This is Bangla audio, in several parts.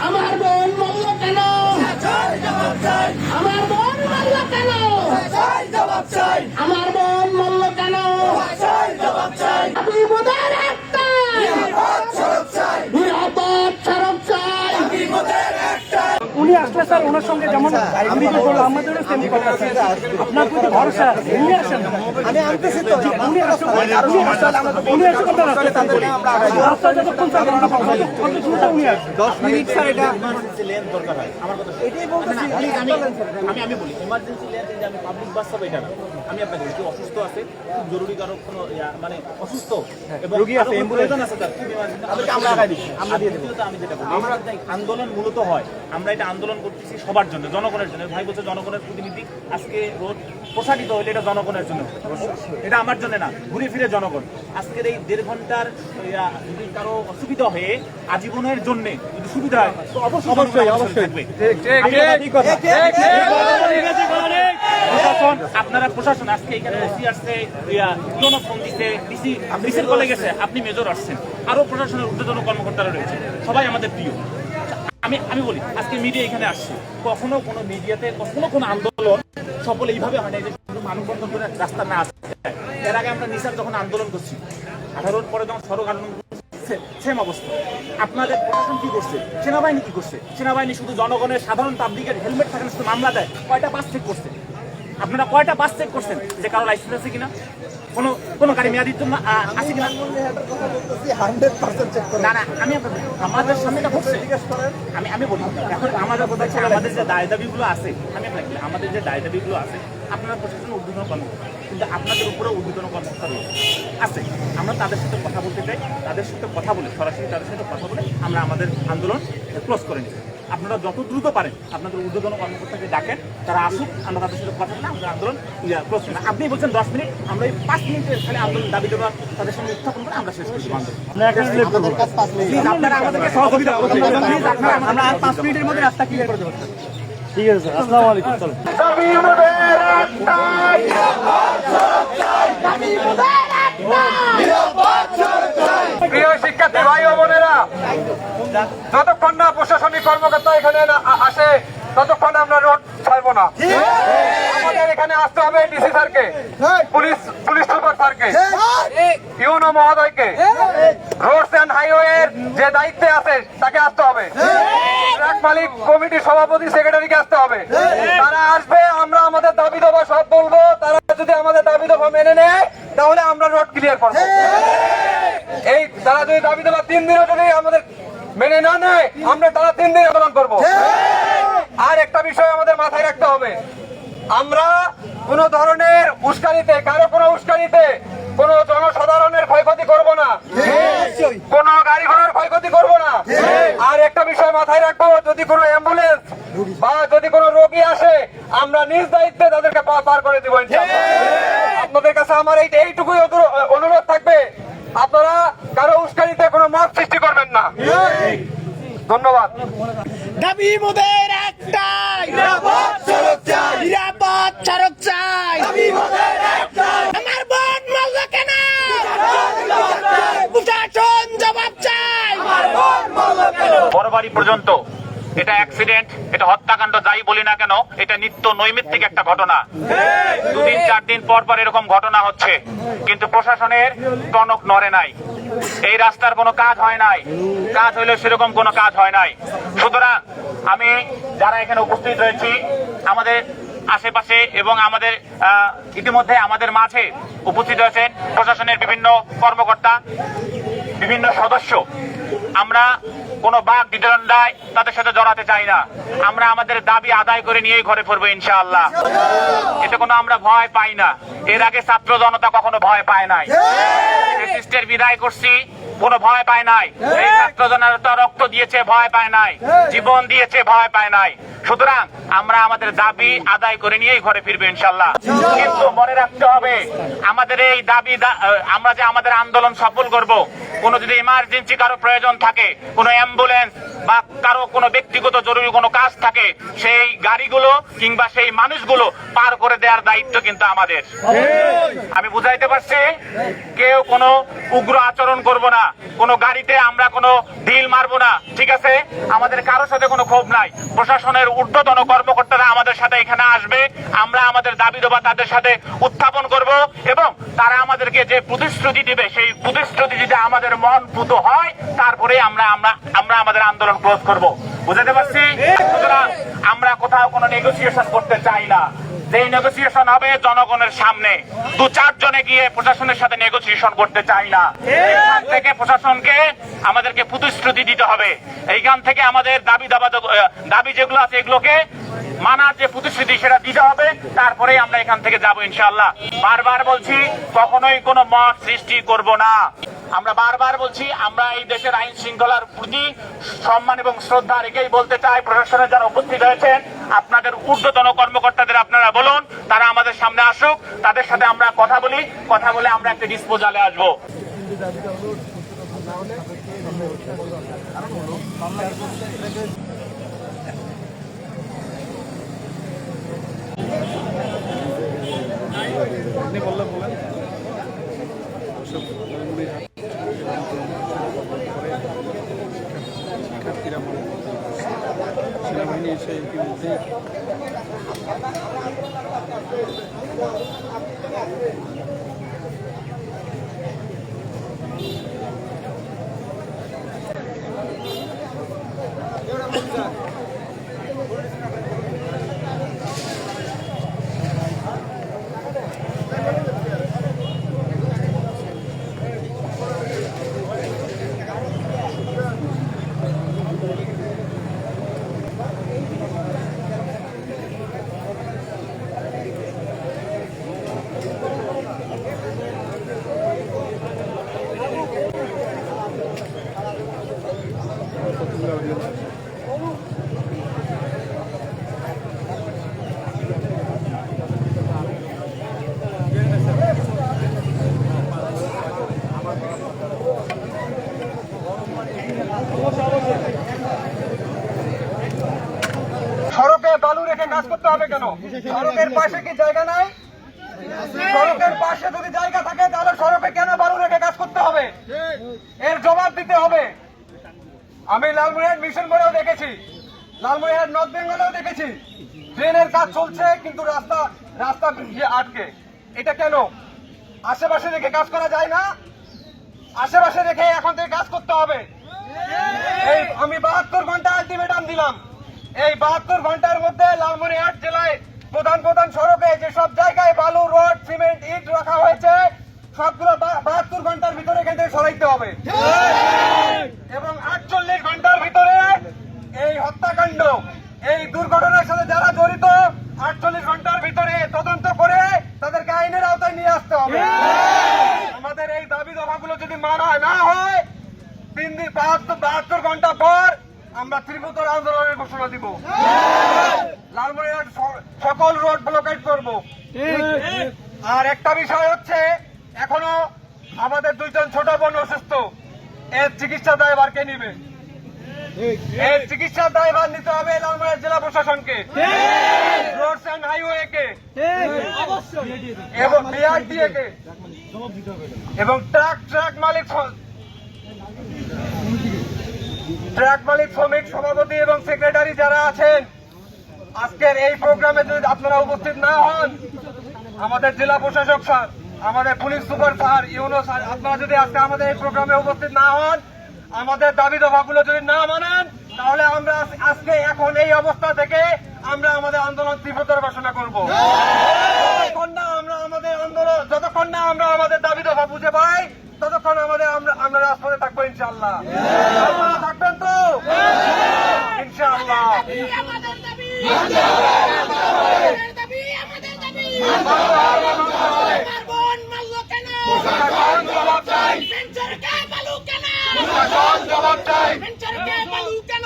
আমার উনি আসলে স্যার ওনার সঙ্গে যেমন অভিযোগ করল আমাদেরও সেম কথা স্যার। আপনার প্রতি ভরসা আছে উনি আসেন। আমি আনতেছি তো উনি আসুন উনি আসুন উনি আসুন রাস্তা যতক্ষণ চালানো না পাবো। ততক্ষণ শুনতে উনি আসবেন দশ মিনিট স্যার এটা ইমার্জেন্সি লেন দরকার হয়। আমার কথা এটাই বলতেছি আমি আমি আমি আমি বলি ইমার্জেন্সি লেন যে আমি পাবলিক বাস পাবো এটা না। আমি আপনাকে বলি অসুস্থ আছে খুব জরুরি কারও কোনো মানে অসুস্থ এবং রোগী আছে, প্রয়োজন আছে খুব আমরা দিচ্ছি আমরা দিয়ে দেবো আমি যেটা বলি আমরা আন্দোলন মূলত হয়। আমরা এটা আন্দোলন করতেছি সবার জন্য জনগণের জন্য ভাই বলছে জনগণের প্রতিনিধি আজকে রোড প্রসারিত হলে এটা জনগণের জন্য এটা আমার জন্য না ঘুরে ফিরে জনগণ আজকের এই দেড় ঘণ্টার যদি কারও অসুবিধা হয়ে আজীবনের জন্য যদি সুবিধা হয় তো অবশ্যই অবশ্যই থাকবে প্রশাসন আপনারা প্রশাসন আজকে এখানে আসছে ইউনো ফোন দিছে ডিসি ডিসির কলে গেছে আপনি মেজর আসছেন আরও প্রশাসনের ঊর্ধ্বতন কর্মকর্তারা রয়েছে সবাই আমাদের প্রিয় আমি আমি বলি, আজকে মিডিয়া এখানে আসছে। কখনো কোনো মিডিয়াতে কখনো কোনো আন্দোলন সফল এইভাবে হয় না যে শুধু মানববন্ধন করে রাস্তা না আসে। এর আগে আমরা নিসার যখন আন্দোলন করছি আঠারোর পরে যখন সড়ক আন্দোলন সেম অবস্থা। আপনাদের প্রশাসন কি করছে? সেনাবাহিনী কি করছে? সেনাবাহিনী শুধু জনগণের সাধারণ পাবলিকের হেলমেট থাকে শুধু মামলা দেয়। কয়টা বাস চেক করছে? আপনারা কয়টা বাস চেক করছেন? যে কারও লাইসেন্স আছে কিনা? কোনো কোনো গাড়ি মেয়াদি জন্য আ- আছে কিনা? হান্ড্রেড পার্সেন্ট চেক করে না না, আমি আমাদের সামনে এটা আমি আমি বলি, এখন আমাদের কথা হচ্ছে আমাদের যে দায় দাবিগুলো আছে, আমি আপনাকে, আমাদের যে দায় দাবিগুলো আছে, আপনারা প্রশাসন উদ্বোধন কর্মকর্তা। কিন্তু আপনাদের উপরে উদ্বোধন কর্মকর্তা আছে, আমরা তাদের সাথে কথা বলতে চাই, তাদের সাথে কথা বলে, সরাসরি তাদের সাথে কথা বলে আমরা আমাদের আন্দোলন ক্লোজ করে নিই আপনারা যত দ্রুত পারেন আপনাদের উদ্বোধন কর্মকর্তাকে ডাকেন তারা আসুক আমরা তাদের সাথে কথা বলে আমাদের আন্দোলন করি আপনি বলছেন দশ মিনিট আমরা এই পাঁচ মিনিটের খালি আন্দোলন দাবি দেওয়া তাদের সঙ্গে উত্থাপন করে আমরা শেষ করে দেবো আন্দোলন আপনারা আমাদেরকে সহযোগিতা করুন। প্লিজ আপনারা আমরা আর পাঁচ মিনিটের মধ্যে রাস্তা ক্লিয়ার করে দেবো। ঠিক আছে স্যার আসসালামু আলাইকুম চলো প্রিয় শিক্ষার্থী ভাই ও বোনেরা যতক্ষণ না প্রশাসনিক কর্মকর্তা এখানে আসে ততক্ষণ আমরা রোড ছাড়বো না। আমাদের এখানে আসতে হবে ডিসি স্যারকে পুলিশ পুলিশ সুপার স্যারকে ইউনো মহোদয়কে। রোডস অ্যান্ড হাইওয়ে যে দায়িত্বে আছে তাকে আসতে হবে। ট্রাক মালিক কমিটির সভাপতি সেক্রেটারিকে আসতে হবে। তারা আসবে আমরা আমাদের দাবি দেবো সব বলব। তারা যদি আমাদের দাবি দেবো মেনে নেয় তাহলে আমরা রোড ক্লিয়ার করব। এই তারা যদি দাবি দেওয়া তিন দিনও যদি আমাদের মেনে না নেয় আমরা তারা তিন দিন আন্দোলন করব। আর একটা বিষয় আমাদের মাথায় রাখতে হবে। আমরা কোন ধরনের উস্কানিতে কারও কোনো উস্কানিতে কোন জনসাধারণের ক্ষয়ক্ষতি করব না। কোন গাড়ি ঘোড়ার ক্ষয়ক্ষতি করব না। আর একটা বিষয় মাথায় রাখব যদি কোনো অ্যাম্বুলেন্স বা যদি কোনো রোগী আসে আমরা নিজ দায়িত্বে তাদেরকে পার করে দিব আপনাদের কাছে আমার এই এইটুকুই অনুরো- অনুরোধ থাকবে। আপনারা কারও উস্কানিতে কোনো মত সৃষ্টি করবেন ধন্যবাদ। দাবি মোদের একটাই। নিরাপদ সড়ক চাই। নিরাপদ সড়ক চাই। দাবি মোদের একটাই। আমার বোন মরল কেন প্রশাসন জবাব চাই। আমার বোন মরল কেন বড়বাড়ি পর্যন্ত। এটা অ্যাক্সিডেন্ট এটা হত্যাকাণ্ড যাই বলি না কেন এটা নিত্য নৈমিত্তিক একটা ঘটনা। দুদিন চার দিন পর পর এরকম ঘটনা হচ্ছে। কিন্তু প্রশাসনের টনক নড়ে নাই। এই রাস্তার কোনো কাজ হয় নাই। কাজ হইলেও সেরকম কোনো কাজ হয় নাই। সুতরাং আমি যারা এখানে উপস্থিত রয়েছি, আমাদের আশেপাশে এবং আমাদের ইতিমধ্যে আমাদের মাঝে উপস্থিত হয়েছেন প্রশাসনের বিভিন্ন কর্মকর্তা। বিভিন্ন সদস্য। আমরা কোনো বাঘ বিতরণদায় তাদের সাথে জড়াতে চাই না। আমরা আমাদের দাবি আদায় করে নিয়েই ঘরে ফিরবো ইনশাআল্লাহ। এতে কোনো আমরা ভয় পাই না। এর আগে ছাত্র জনতা কখনো ভয় পায় নাই। বিদায় করছি। কোনো ভয় পায় নাই। এই ছাত্র জনতা রক্ত দিয়েছে ভয় পায় নাই। জীবন দিয়েছে ভয় পায় নাই। সুতরাং আমরা আমাদের দাবি আদায় করে নিয়েই ঘরে ফিরবো ইনশাল্লাহ কিন্তু মনে রাখতে হবে আমাদের এই দাবি আমরা যে আমাদের আন্দোলন সফল করব কোনো যদি ইমার্জেন্সি কারও প্রয়োজন থাকে কোনো অ্যাম্বুলেন্স বা কারও কোনো ব্যক্তিগত জরুরি কোনো কাজ থাকে সেই গাড়িগুলো কিংবা সেই মানুষগুলো পার করে দেওয়ার দায়িত্ব কিন্তু আমাদের। আমি বুঝাইতে পারছি কেউ কোনো উগ্র আচরণ করব না। কোনো গাড়িতে আমরা কোনো ঢিল মারবো না, ঠিক আছে? আমাদের কারোর সাথে কোনো ক্ষোভ নাই। প্রশাসনের ঊর্ধ্বতন কর্মকর্তারা আমাদের সাথে এখানে আসবে, আমরা আমাদের দাবি দেবা তাদের সাথে উত্থাপন করব এবং তারা আমাদেরকে যে প্রতিশ্রুতি দিবে, সেই প্রতিশ্রুতি যদি আমাদের মন পুত হয়, তারপরে আমরা আমরা আমরা আমাদের আন্দোলন ক্লোজ করব। বুঝাতে পারছি? সুতরাং আমরা কোথাও কোনো নেগোসিয়েশন করতে চাই না। যেই নেগোসিয়েশন হবে জনগণের সামনে, দু চারজনে গিয়ে প্রশাসনের সাথে নেগোসিয়েশন করতে চাই না। এখান থেকে প্রশাসনকে আমাদেরকে প্রতিশ্রুতি দিতে হবে। এইখান থেকে আমাদের দাবি দাবা দাবি যেগুলো আছে এগুলোকে মানার যে প্রতিশ্রুতি সেটা দিতে হবে তারপরে আমরা এখান থেকে যাব ইনশাল্লাহ বারবার বলছি, কখনোই কোনো মত সৃষ্টি করব না। আমরা বারবার বলছি, আমরা এই দেশের আইন শৃঙ্খলার প্রতি সম্মান এবং শ্রদ্ধা রেখেই বলতে চাই প্রশাসনের যারা উপস্থিত হয়েছেন, আপনাদের ঊর্ধ্বতন কর্মকর্তাদের আপনারা বলুন, তারা আমাদের সামনে আসুক, তাদের সাথে আমরা কথা বলি, কথা বলে আমরা একটা ডিসপোজালে আসব। সেনাবাহিনী এসে ইতিমধ্যেই সড়কে বালু রেখে কাজ করতে হবে কেন? সড়কের পাশে কি জায়গা নাই? সড়কের পাশে যদি জায়গা থাকে, তাহলে সড়কে কেন বালু রেখে কাজ করতে হবে? এর জবাব দিতে হবে। আমি লালমনিরহাট মিশন মোড়েও দেখেছি। লালমনিরহাট নর্থ বেঙ্গলেও দেখেছি। ট্রেনের কাজ চলছে, কিন্তু রাস্তা রাস্তা ইয়ে আটকে। এটা কেন? আশেপাশে রেখে কাজ করা যায় না? আশেপাশে রেখে এখন থেকে কাজ করতে হবে। আমি বাহাত্তর ঘণ্টা আলটিমেটাম দিলাম। এই বাহাত্তর ঘণ্টার মধ্যে লালমনিরহাট জেলায় প্রধান প্রধান সড়কে যে সব জায়গায় বালু, রড, সিমেন্ট, ইট রাখা হয়েছে, সবগুলো বাহাত্তর ঘণ্টার ভিতরে এখান সরাইতে হবে। এবং আটচল্লিশ ঘণ্টার ভিতরে এই হত্যাকাণ্ড, এই দুর্ঘটনার সাথে যারা জড়িত, আটচল্লিশ ঘণ্টার ভিতরে তদন্ত করে তাদেরকে আইনের আওতায় নিয়ে আসতে হবে। আমাদের এই দাবি দাবাগুলো যদি মানা না হয়, তিন দিন বাহাত্তর বাহাত্তর ঘণ্টা পর আমরা ত্রিপুতর আন্দোলনের ঘোষণা দিব। লালমনিরহাট সকল রোড ব্লকেট করব। আর একটা বিষয় হচ্ছে, এখনও আমাদের দুইজন ছোট বোন অসুস্থ। এর চিকিৎসা দায়ভার কে নিবে? এর চিকিৎসা দায়ভার নিতে হবে লালমনিরহাট জেলা প্রশাসনকে। রোডস অ্যান্ড হাইওয়ে কে? এবং বিআরটিএ কে? এবং ট্রাক ট্রাক মালিক ট্রাক মালিক শ্রমিক সভাপতি এবং সেক্রেটারি যারা আছেন, আজকের এই প্রোগ্রামে যদি আপনারা উপস্থিত না হন, আমাদের জেলা প্রশাসক স্যার, আমাদের police super sir UNO sir, আপনারা যদি আজকে আমাদের এই প্রোগ্রামে উপস্থিত না হন, আমাদের দাবি দাবাগুলো যদি না মানেন, তাহলে আমরা আজকে এখন এই অবস্থা থেকে আমরা আমাদের আন্দোলন তীব্রতর ঘোষণা করব। যতক্ষণ না আমরা আমাদের আন্দোলন যতক্ষণ না আমরা আমাদের দাবি দাবা বুঝে পাই, ততক্ষণ আমাদের আমরা আমরা রাজপথে থাকব তো ইনশাআল্লাহ আমাদের দাবি। আমাদের দাবি আমাদের দাবি আমার বোন মারল কেন প্রশাসন জবাব চাই পেঞ্চর কে বালু কেন প্রশাসন জবাব চাই পেঞ্চর কে বালু কেন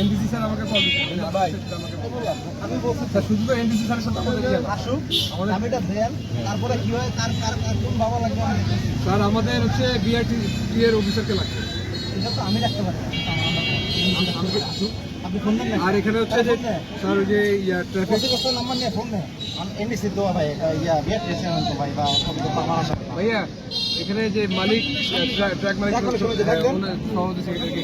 এনডিসি স্যার আমাকে কল ভাই। আমি বলছি স্যার শুধু তো এনডিসি স্যারের সাথে আমাদের ইয়ে। আসুক দাবিটা দেন তারপরে কি হয় কার কার কার কোন বাবা লাগবে স্যার আমাদের হচ্ছে বিআরটি এর অফিসারকে লাগবে। এটা তো আমি রাখতে পারি আম- আমাকে আর এখানে হচ্ছে যে স্যার ওই যে ইয়া ট্রাফিক নাম্বার নিয়ে ফোন নেই এমডিসি তো ভাই এটা ইয়া তো ভাই বা ভাইয়া এখানে যে মালিক ট্রাক মালিক? ওনার সভাপতি সেক্রেটারিকে